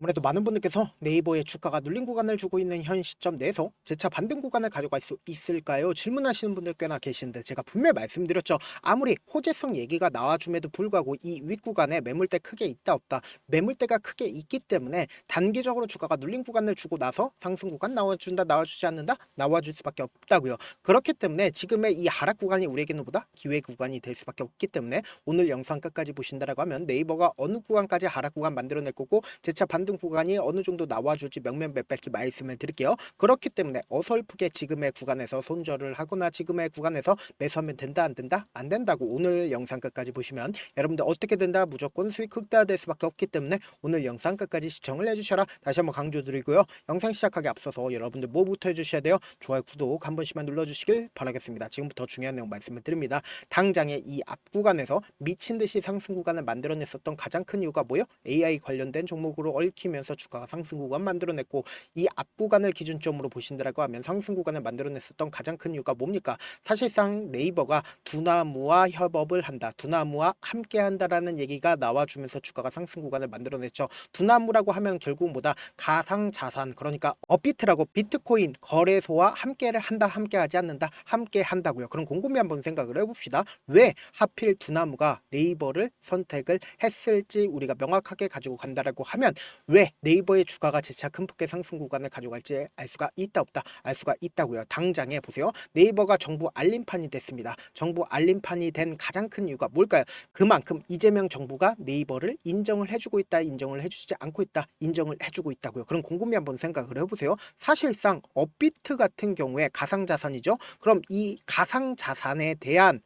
아무래도 많은 분들께서 네이버의 주가가 눌린 구간을 주고 있는 현 시점 내에서 재차 반등 구간을 가져갈 수 있을까요? 질문하시는 분들 꽤나 계신데 제가 분명히 말씀드렸죠. 아무리 호재성 얘기가 나와줌에도 불구하고 이 윗구간에 매물대 크게 있다 없다 매물대가 크게 있기 때문에 단기적으로 주가가 눌린 구간을 주고 나서 상승 구간 나와준다 나와주지 않는다 나와줄 수밖에 없다고요. 그렇기 때문에 지금의 이 하락 구간이 우리에게는 보다 기회 구간이 될 수밖에 없기 때문에 오늘 영상 끝까지 보신다라고 하면 네이버가 어느 구간까지 하락 구간 만들어낼 거고 재차 반등 구간이 어느 정도 나와줄지 명명백백히 말씀을 드릴게요. 그렇기 때문에 어설프게 지금의 구간에서 손절을 하거나 지금의 구간에서 매수하면 된다 안 된다 안 된다고 오늘 영상 끝까지 보시면 여러분들 어떻게 된다 무조건 수익 극대화될 수밖에 없기 때문에 오늘 영상 끝까지 시청을 해주셔라 다시 한번 강조드리고요. 영상 시작하기 앞서서 여러분들 뭐부터 해주셔야 돼요? 좋아요 구독 한 번씩만 눌러주시길 바라겠습니다. 지금부터 중요한 내용 말씀을 드립니다. 당장에 이앞 구간에서 미친 듯이 상승 구간을 만들어냈었던 가장 큰 이유가 뭐요? AI 관련된 종목으로 얽히면서 주가가 상승 구간 만들어냈고 이 앞 구간을 기준점으로 보신다라고 하면 상승 구간을 만들어냈었던 가장 큰 이유가 뭡니까? 사실상 네이버가 두나무와 협업을 한다. 두나무와 함께 한다라는 얘기가 나와주면서 주가가 상승 구간을 만들어냈죠. 두나무라고 하면 결국 뭐다? 가상 자산 그러니까 업비트라고 비트코인 거래소와 함께를 한다 함께 하지 않는다 함께 한다고요. 그럼 곰곰이 한번 생각을 해봅시다. 왜 하필 두나무가 네이버를 선택을 했을지 우리가 명확하게 가지고 간다라고 하면 왜 네이버의 주가가 재차 큰 폭의 상승 구간을 가져갈지 알 수가 있다 없다 알 수가 있다고요. 당장에 보세요. 네이버가 정부 알림판이 됐습니다. 정부 알림판이 된 가장 큰 이유가 뭘까요? 그만큼 이재명 정부가 네이버를 인정을 해주고 있다 인정을 해주지 않고 있다 인정을 해주고 있다고요. 그럼 곰곰이 한번 생각을 해보세요. 사실상 업비트 같은 경우에 가상자산이죠. 그럼 이 가상자산에 대한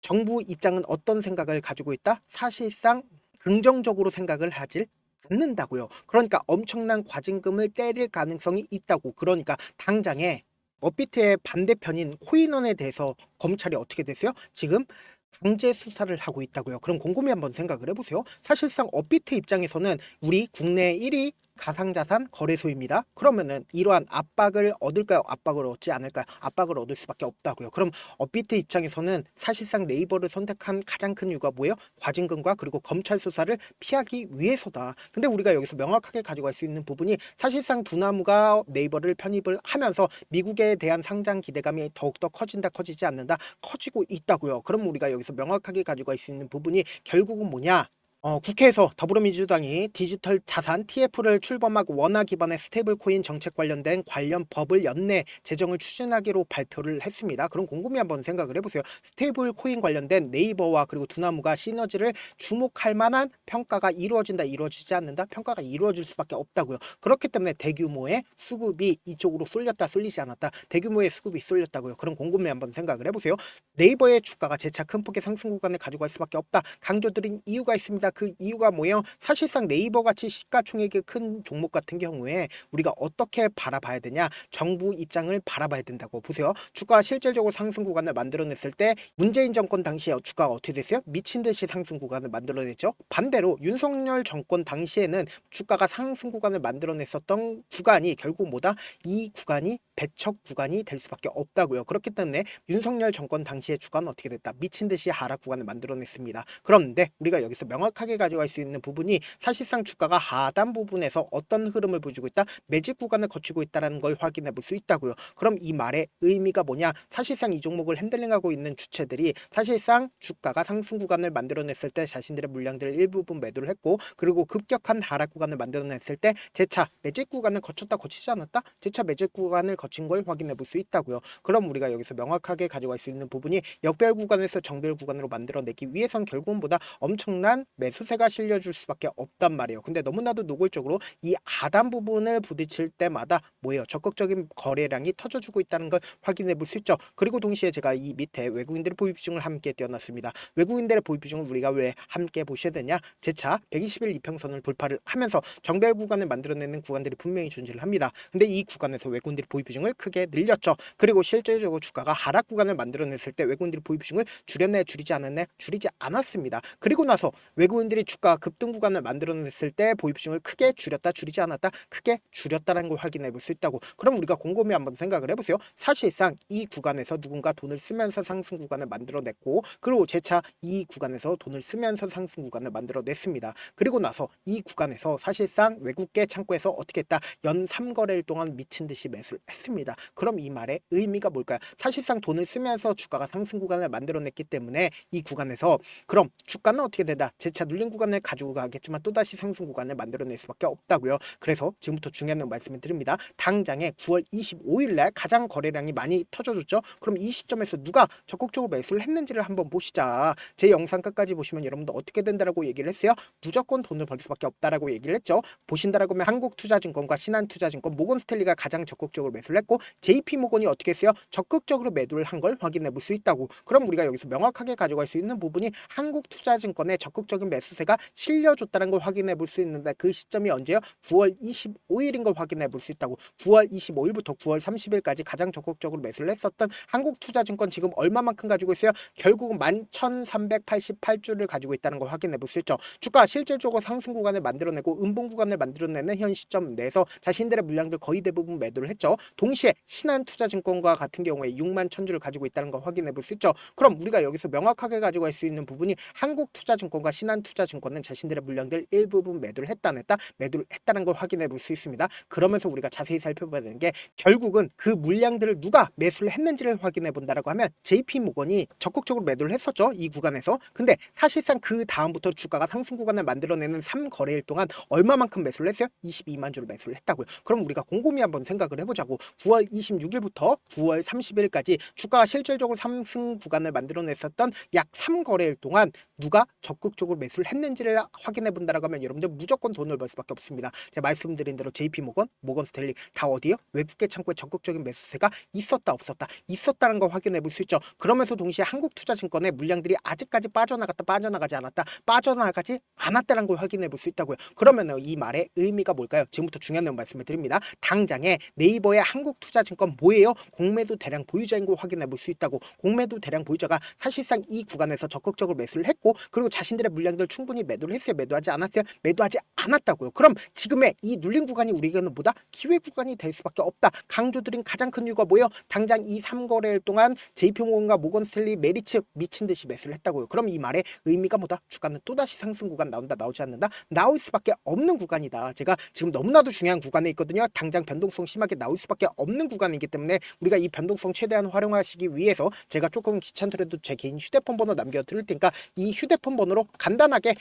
정부 입장은 어떤 생각을 가지고 있다? 사실상 긍정적으로 생각을 하질 않는다고요. 그러니까 엄청난 과징금을 때릴 가능성이 있다고. 그러니까 당장에 업비트의 반대편인 코인원에 대해서 검찰이 어떻게 됐어요? 지금 강제 수사를 하고 있다고요. 그럼 곰곰이 한번 생각을 해보세요. 사실상 업비트 입장에서는 우리 국내 1위 가상자산 거래소입니다. 그러면은 이러한 압박을 얻을까요? 압박을 얻지 않을까요? 압박을 얻을 수밖에 없다고요. 그럼 업비트 입장에서는 사실상 네이버를 선택한 가장 큰 이유가 뭐예요? 과징금과 그리고 검찰 수사를 피하기 위해서다. 근데 우리가 여기서 명확하게 가져갈 수 있는 부분이 사실상 두나무가 네이버를 편입을 하면서 미국에 대한 상장 기대감이 더욱더 커진다 커지지 않는다 커지고 있다고요. 그럼 우리가 여기서 명확하게 가져갈 수 있는 부분이 결국은 뭐냐? 어, 국회에서 더불어민주당이 디지털 자산 TF를 출범하고 원화 기반의 스테이블 코인 정책 관련된 관련 법을 연내 제정을 추진하기로 발표를 했습니다. 그럼 곰곰이 한번 생각을 해보세요. 스테이블 코인 관련된 네이버와 그리고 두나무가 시너지를 주목할 만한 평가가 이루어진다, 이루어지지 않는다, 평가가 이루어질 수밖에 없다고요. 그렇기 때문에 대규모의 수급이 이쪽으로 쏠렸다, 쏠리지 않았다, 대규모의 수급이 쏠렸다고요. 그럼 곰곰이 한번 생각을 해보세요. 네이버의 주가가 재차 큰 폭의 상승 구간을 가져갈 수밖에 없다. 강조드린 이유가 있습니다. 그 이유가 뭐예요? 사실상 네이버 같이 시가총액이 큰 종목 같은 경우에 우리가 어떻게 바라봐야 되냐? 정부 입장을 바라봐야 된다고 보세요. 주가 실질적으로 상승 구간을 만들어냈을 때 문재인 정권 당시에 주가가 어떻게 됐어요? 미친 듯이 상승 구간을 만들어냈죠. 반대로 윤석열 정권 당시에는 주가가 상승 구간을 만들어냈었던 구간이 결국 뭐다? 이 구간이 배척 구간이 될 수밖에 없다고요. 그렇기 때문에 윤석열 정권 당시의 주가는 어떻게 됐다? 미친 듯이 하락 구간을 만들어냈습니다. 그런데 우리가 여기서 명확 하게 가져갈 수 있는 부분이 사실상 주가가 하단 부분에서 어떤 흐름을 보여주고 있다? 매직 구간을 거치고 있다는 걸 확인해 볼 수 있다고요. 그럼 이 말의 의미가 뭐냐? 사실상 이 종목을 핸들링하고 있는 주체들이 사실상 주가가 상승 구간을 만들어냈을 때 자신들의 물량들을 일부분 매도를 했고 그리고 급격한 하락 구간을 만들어냈을 때 재차 매직 구간을 거쳤다 거치지 않았다? 재차 매직 구간을 거친 걸 확인해 볼 수 있다고요. 그럼 우리가 여기서 명확하게 가져갈 수 있는 부분이 역별 구간에서 정별 구간으로 만들어내기 위해선 결국은 보다 엄청난 매 수세가 실려줄 수밖에 없단 말이에요. 근데 너무나도 노골적으로 이 하단 부분을 부딪힐 때마다 뭐예요? 적극적인 거래량이 터져주고 있다는 걸 확인해 볼 수 있죠. 그리고 동시에 제가 이 밑에 외국인들의 보유 비중을 함께 띄워놨습니다. 외국인들의 보유 비중을 우리가 왜 함께 보셔야 되냐? 재차 120일 이평선을 돌파를 하면서 정별 구간을 만들어내는 구간들이 분명히 존재를 합니다. 근데 이 구간에서 외국인들이 보유 비중을 크게 늘렸죠. 그리고 실제적으로 주가가 하락 구간을 만들어냈을 때 외국인들이 보유 비중을 줄였네 줄이지 않았네 줄이지 않았습니다. 그리고 나서 외국 인 외국인들이 주가 급등 구간을 만들어냈을 때 보입층을 크게 줄였다 줄이지 않았다 크게 줄였다라는 걸 확인해 볼 수 있다고. 그럼 우리가 곰곰이 한번 생각을 해보세요. 사실상 이 구간에서 누군가 돈을 쓰면서 상승 구간을 만들어냈고 그리고 재차 이 구간에서 돈을 쓰면서 상승 구간을 만들어냈습니다. 그리고 나서 이 구간에서 사실상 외국계 창구에서 어떻게 했다? 연 3거래일 동안 미친 듯이 매수를 했습니다. 그럼 이 말의 의미가 뭘까요? 사실상 돈을 쓰면서 주가가 상승 구간을 만들어냈기 때문에 이 구간에서 그럼 주가는 어떻게 된다? 재차 눌린 구간을 가지고 가겠지만 또다시 상승 구간을 만들어낼 수밖에 없다고요. 그래서 지금부터 중요한 말씀을 드립니다. 당장에 9월 25일 날 가장 거래량이 많이 터져줬죠. 그럼 이 시점에서 누가 적극적으로 매수를 했는지를 한번 보시자. 제 영상 끝까지 보시면 여러분들 어떻게 된다라고 얘기를 했어요. 무조건 돈을 벌 수밖에 없다라고 얘기를 했죠. 보신다라고 하면 한국투자증권과 신한투자증권, 모건스탠리가 가장 적극적으로 매수를 했고 JP모건이 어떻게 했어요? 적극적으로 매도를 한 걸 확인해 볼 수 있다고. 그럼 우리가 여기서 명확하게 가져갈 수 있는 부분이 한국투자증권의 적극적인 매 수세가 실려줬다는 걸 확인해 볼 수 있는데 그 시점이 언제요? 9월 25일인 걸 확인해 볼 수 있다고. 9월 25일부터 9월 30일까지 가장 적극적으로 매수를 했었던 한국투자증권 지금 얼마만큼 가지고 있어요? 결국은 11,388주를 가지고 있다는 걸 확인해 볼 수 있죠. 주가 실질적으로 상승 구간을 만들어내고 음봉 구간을 만들어내는 현 시점 내에서 자신들의 물량들 거의 대부분 매도를 했죠. 동시에 신한투자증권과 같은 경우에 6만 천주를 가지고 있다는 걸 확인해 볼 수 있죠. 그럼 우리가 여기서 명확하게 가지고 갈 수 있는 부분이 한국투자증권과 신한투자증권 은 자신들의 물량들 일부분 매도를 했다 안 했다 매도를 했다는 걸 확인해 볼 수 있습니다. 그러면서 우리가 자세히 살펴봐야 되는 게 결국은 그 물량들을 누가 매수를 했는지를 확인해 본다라고 하면 JP모건이 적극적으로 매도를 했었죠. 이 구간에서. 근데 사실상 그 다음부터 주가가 상승 구간을 만들어내는 3거래일 동안 얼마만큼 매수를 했어요? 22만 주를 매수를 했다고요. 그럼 우리가 곰곰이 한번 생각을 해보자고. 9월 26일부터 9월 30일까지 주가가 실질적으로 상승 구간을 만들어냈었던 약 3거래일 동안 누가 적극적으로 매수 를 했는지를 확인해 본다라고 하면 여러분들 무조건 돈을 벌 수밖에 없습니다. 제가 말씀드린 대로 JP모건, 모건 스탠리 다 어디요? 외국계 창구에 적극적인 매수세가 있었다 없었다 있었다는 걸 확인해 볼 수 있죠. 그러면서 동시에 한국 투자증권의 물량들이 아직까지 빠져나갔다 빠져나가지 않았다 빠져나가지 않았다는 걸 확인해 볼 수 있다고요. 그러면 이 말의 의미가 뭘까요? 지금부터 중요한 내용 말씀을 드립니다. 당장에 네이버의 한국 투자증권 뭐예요? 공매도 대량 보유자인 걸 확인해 볼 수 있다고. 공매도 대량 보유자가 사실상 이 구간에서 적극적으로 매수를 했고 그리고 자신들의 물량들 충분히 매도를 했어요. 매도하지 않았어요. 매도하지 않았다고요. 그럼 지금의 이 눌린 구간이 우리에게는 뭐다? 기회 구간이 될 수밖에 없다. 강조드린 가장 큰 이유가 뭐예요? 당장 이 3거래일 동안 JP모건과 모건스탠리 메리츠 미친 듯이 매수를 했다고요. 그럼 이 말의 의미가 뭐다? 주가는 또다시 상승 구간 나온다 나오지 않는다? 나올 수밖에 없는 구간이다. 제가 지금 너무나도 중요한 구간에 있거든요. 당장 변동성 심하게 나올 수밖에 없는 구간이기 때문에 우리가 이 변동성 최대한 활용하시기 위해서 제가 조금 귀찮더라도 제 개인 휴대폰 번호 남겨 드릴 테니까 이 휴대폰 번호로 간단 하게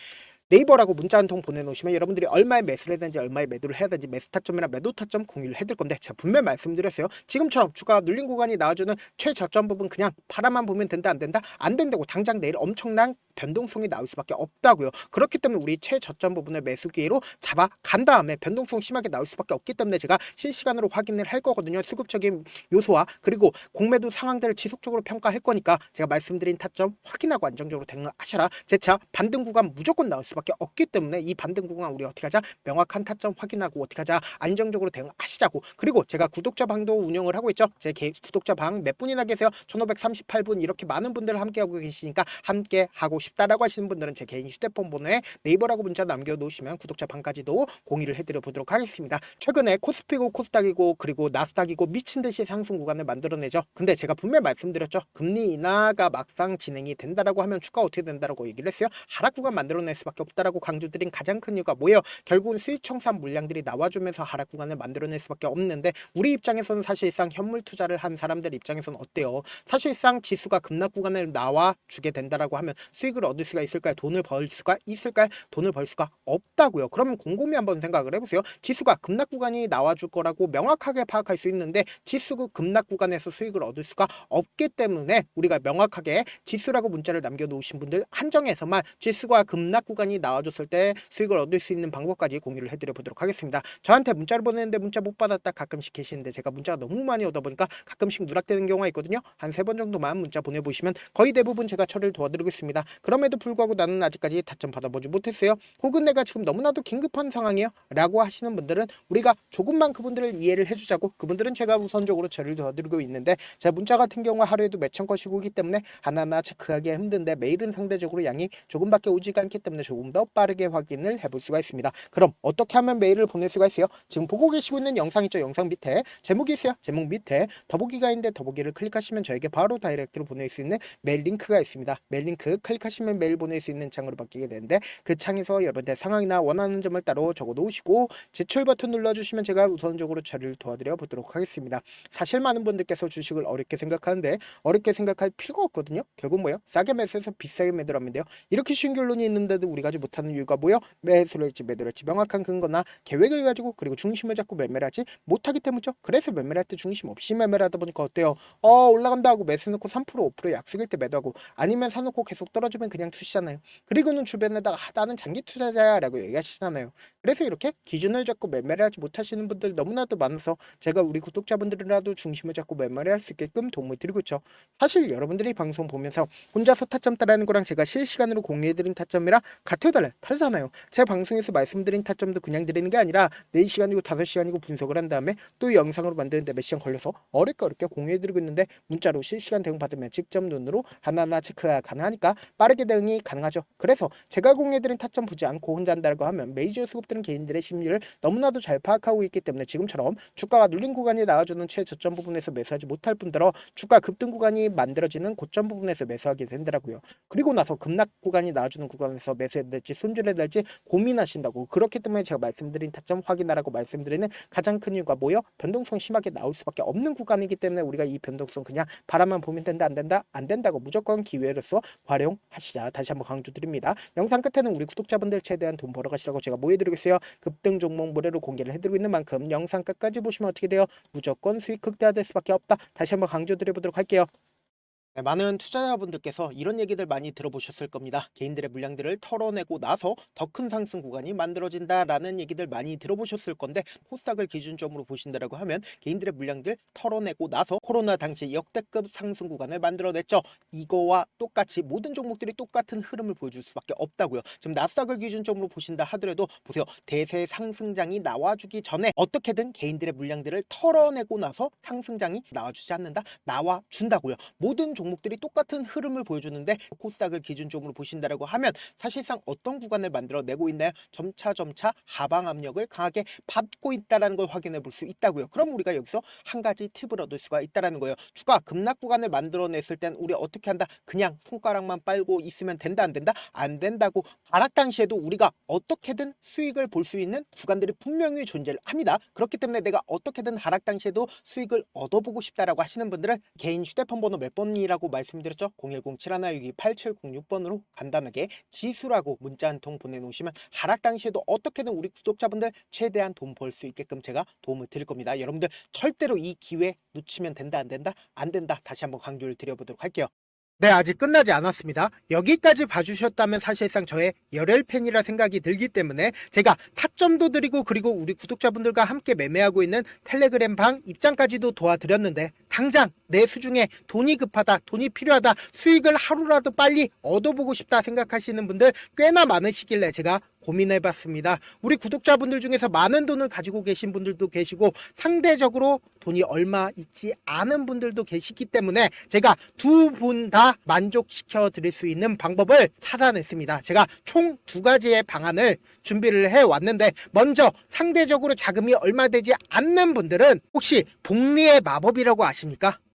네이버라고 문자 한 통 보내놓으시면 여러분들이 얼마에 매수를 해야 되는지 얼마에 매도를 해야 되는지 매수 타점이나 매도 타점 공유를 해드릴 건데 제가 분명히 말씀드렸어요. 지금처럼 주가가 눌린 구간이 나와주는 최저점 부분 그냥 바라만 보면 된다 안 된다 안 된다고 당장 내일 엄청난 변동성이 나올 수밖에 없다고요. 그렇기 때문에 우리 최저점 부분을 매수 기회로 잡아 간 다음에 변동성 심하게 나올 수밖에 없기 때문에 제가 실시간으로 확인을 할 거거든요. 수급적인 요소와 그리고 공매도 상황들을 지속적으로 평가할 거니까 제가 말씀드린 타점 확인하고 안정적으로 대응하셔라. 제차 반등 구간 무조건 나올 수밖에 없기 때문에 이 반등 구간 우리 어떻게 하자? 명확한 타점 확인하고 어떻게 하자? 안정적으로 대응하시자고. 그리고 제가 구독자 방도 운영을 하고 있죠. 제 개, 구독자 방 몇 분이나 계세요? 1538분 이렇게 많은 분들 함께 하고 계시니까 함께 하고 싶 다라고 하시는 분들은 제 개인 휴대폰 번호에 네이버라고 문자 남겨놓으시면 구독자 방까지도 공유를 해드려 보도록 하겠습니다. 최근에 코스피고 코스닥이고 그리고 나스닥이고 미친 듯이 상승 구간을 만들어내죠. 근데 제가 분명히 말씀드렸죠. 금리 인하가 막상 진행이 된다라고 하면 주가 어떻게 된다라고 얘기를 했어요. 하락 구간 만들어낼 수밖에 없다라고 강조드린 가장 큰 이유가 뭐예요? 결국은 수익 청산 물량들이 나와주면서 하락 구간을 만들어낼 수밖에 없는데 우리 입장에서는 사실상 현물 투자를 한 사람들 입장에서는 어때요? 사실상 지수가 급락 구간을 나와 주게 된다라고 하면 수익 을 얻을 수가 있을까요? 돈을 벌 수가 있을까요? 돈을 벌 수가 없다고요. 그러면 곰곰이 한번 생각을 해보세요. 지수가 급락 구간이 나와줄 거라고 명확하게 파악할 수 있는데 지수가 급락 구간에서 수익을 얻을 수가 없기 때문에 우리가 명확하게 지수라고 문자를 남겨놓으신 분들 한정해서만 지수가 급락 구간이 나와줬을 때 수익을 얻을 수 있는 방법까지 공유를 해드려 보도록 하겠습니다. 저한테 문자를 보내는데 문자 못 받았다 가끔씩 계시는데 제가 문자가 너무 많이 오다 보니까 가끔씩 누락되는 경우가 있거든요. 한 세 번 정도만 문자 보내보시면 거의 대부분 제가 처리를 도와드리고 있습니다. 그럼에도 불구하고 나는 아직까지 타점 받아보지 못했어요. 혹은 내가 지금 너무나도 긴급한 상황이에요. 라고 하시는 분들은 우리가 조금만 그분들을 이해를 해주자고 그분들은 제가 우선적으로 저를 도와드리고 있는데 제 문자 같은 경우 하루에도 몇천 건씩 오기 때문에 하나하나 체크하기 힘든데 메일은 상대적으로 양이 조금밖에 오지가 않기 때문에 조금 더 빠르게 확인을 해볼 수가 있습니다. 그럼 어떻게 하면 메일을 보낼 수가 있어요? 지금 보고 계시고 있는 영상 있죠? 영상 밑에 제목이 있어요. 제목 밑에 더보기가 있는데 더보기를 클릭하시면 저에게 바로 다이렉트로 보낼 수 있는 메일 링크가 있습니다. 메일 링크 클릭하시면 메일 보낼 수 있는 창으로 바뀌게 되는데 그 창에서 여러분들 상황이나 원하는 점을 따로 적어 놓으시고 제출 버튼 눌러주시면 제가 우선적으로 처리를 도와드려 보도록 하겠습니다. 사실 많은 분들께서 주식을 어렵게 생각하는데 어렵게 생각할 필요가 없거든요. 결국 뭐요? 싸게 매수해서 비싸게 매도하면 돼요. 이렇게 쉬운 결론이 있는데도 우리가 하지 못하는 이유가 뭐요? 매수를 할지 매도를 할지 명확한 근거나 계획을 가지고 그리고 중심을 잡고 매매를 하지 못하기 때문이죠. 그래서 매매를 할 때 중심 없이 매매를 하다 보니까 어때요? 어 올라간다 하고 매수 넣고 3% 5% 약속일 때 매도하고 아니면 사놓고 계속 떨어지면 그냥 투시잖아요. 그리고는 주변에다가 아, 나는 장기 투자자야라고 얘기하시잖아요. 그래서 이렇게 기준을 잡고 매매를 하지 못하시는 분들 너무나도 많아서 제가 우리 구독자분들이라도 중심을 잡고 매매를 할 수 있게끔 도움을 드리고 있죠. 사실 여러분들이 방송 보면서 혼자서 타점 따라하는 거랑 제가 실시간으로 공유해드린 타점이랑 같아요 달라요 다르잖아요 제 방송에서 말씀드린 타점도 그냥 드리는 게 아니라 4시간이고 5시간이고 분석을 한 다음에 또 영상으로 만드는데 몇 시간 걸려서 어렵게 어렵게 공유해드리고 있는데 문자로 실시간 대응 받으면 직접 눈으로 하나하나 체크가 가능하니까 빠르 게 대응이 가능하죠 그래서 제가 공유해드린 타점 보지 않고 혼자 한다고 하면 메이저 수급들은 개인들의 심리를 너무나도 잘 파악하고 있기 때문에 지금처럼 주가가 눌린 구간이 나와주는 최저점 부분에서 매수하지 못할 뿐더러 주가 급등 구간이 만들어지는 고점 부분에서 매수하게 된다고요. 그리고 나서 급락 구간이 나와주는 구간에서 매수해야 될지 손절해야 될지 고민하신다고 그렇기 때문에 제가 말씀드린 타점 확인하라고 말씀드리는 가장 큰 이유가 뭐요? 변동성 심하게 나올 수밖에 없는 구간이기 때문에 우리가 이 변동성 그냥 바라만 보면 된다 안 된다 안 된다고 무조건 기회로서 활용 하시자 다시 한번 강조드립니다. 영상 끝에는 우리 구독자분들 최대한 돈 벌어가시라고 제가 뭐 해드리겠어요? 급등 종목 무료로 공개를 해드리고 있는 만큼 영상 끝까지 보시면 어떻게 돼요? 무조건 수익 극대화될 수밖에 없다. 다시 한번 강조드려보도록 할게요. 네, 많은 투자자분들께서 이런 얘기들 많이 들어보셨을 겁니다. 개인들의 물량들을 털어내고 나서 더 큰 상승 구간이 만들어진다라는 얘기들 많이 들어보셨을 건데 코스닥을 기준점으로 보신다라고 하면 개인들의 물량들 털어내고 나서 코로나 당시 역대급 상승 구간을 만들어냈죠. 이거와 똑같이 모든 종목들이 똑같은 흐름을 보여줄 수밖에 없다고요. 지금 나스닥을 기준점으로 보신다 하더라도 보세요. 대세 상승장이 나와주기 전에 어떻게든 개인들의 물량들을 털어내고 나서 상승장이 나와주지 않는다? 나와준다고요. 모든 종 목들이 똑같은 흐름을 보여주는데 코스닥을 기준점으로 보신다라고 하면 사실상 어떤 구간을 만들어내고 있나요? 점차 점차 하방 압력을 강하게 받고 있다라는 걸 확인해 볼 수 있다고요. 그럼 우리가 여기서 한 가지 팁을 얻을 수가 있다라는 거예요. 주가 급락 구간을 만들어냈을 땐 우리 어떻게 한다? 그냥 손가락만 빨고 있으면 된다 안 된다? 안 된다고 하락 당시에도 우리가 어떻게든 수익을 볼 수 있는 구간들이 분명히 존재를 합니다. 그렇기 때문에 내가 어떻게든 하락 당시에도 수익을 얻어보고 싶다라고 하시는 분들은 개인 휴대폰 번호 몇 번이라고 말씀드렸죠? 010-7162-8706번으로 간단하게 지수라고 문자 한 통 보내놓으시면 하락 당시에도 어떻게든 우리 구독자분들 최대한 돈 벌 수 있게끔 제가 도움을 드릴 겁니다. 여러분들 절대로 이 기회 놓치면 된다 안 된다? 안 된다. 다시 한번 강조를 드려보도록 할게요. 네, 아직 끝나지 않았습니다. 여기까지 봐주셨다면 사실상 저의 열혈 팬이라 생각이 들기 때문에 제가 타점도 드리고 그리고 우리 구독자분들과 함께 매매하고 있는 텔레그램 방 입장까지도 도와드렸는데 당장 내 수중에 돈이 급하다, 돈이 필요하다, 수익을 하루라도 빨리 얻어보고 싶다 생각하시는 분들 꽤나 많으시길래 제가 고민해봤습니다. 우리 구독자분들 중에서 많은 돈을 가지고 계신 분들도 계시고 상대적으로 돈이 얼마 있지 않은 분들도 계시기 때문에 제가 두 분 다 만족시켜 드릴 수 있는 방법을 찾아냈습니다. 제가 총 두 가지의 방안을 준비를 해 왔는데 먼저 상대적으로 자금이 얼마 되지 않는 분들은 혹시 복리의 마법이라고 아십니까?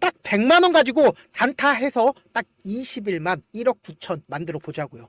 딱 100만 원 가지고 단타해서 딱 20일만 1억 9천 만들어 보자고요.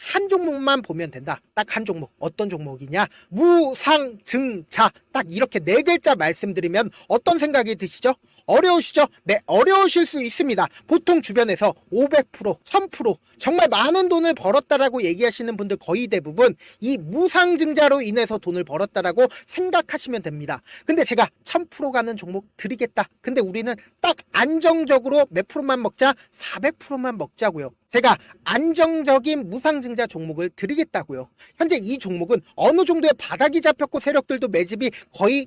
한 종목만 보면 된다. 딱 한 종목 어떤 종목이냐? 무상증자 딱 이렇게 네 글자 말씀드리면 어떤 생각이 드시죠? 어려우시죠? 네, 어려우실 수 있습니다. 보통 주변에서 500%, 1000% 정말 많은 돈을 벌었다라고 얘기하시는 분들 거의 대부분 이 무상증자로 인해서 돈을 벌었다라고 생각하시면 됩니다. 근데 제가 1000% 가는 종목 드리겠다. 근데 우리는 딱 안정적으로 몇 프로만 먹자? 400%만 먹자고요. 제가 안정적인 무상증자 종목을 드리겠다고요. 현재 이 종목은 어느 정도의 바닥이 잡혔고 세력들도 매집이 거의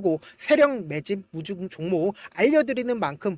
세력 매집 무중 종목 알려드리는 만큼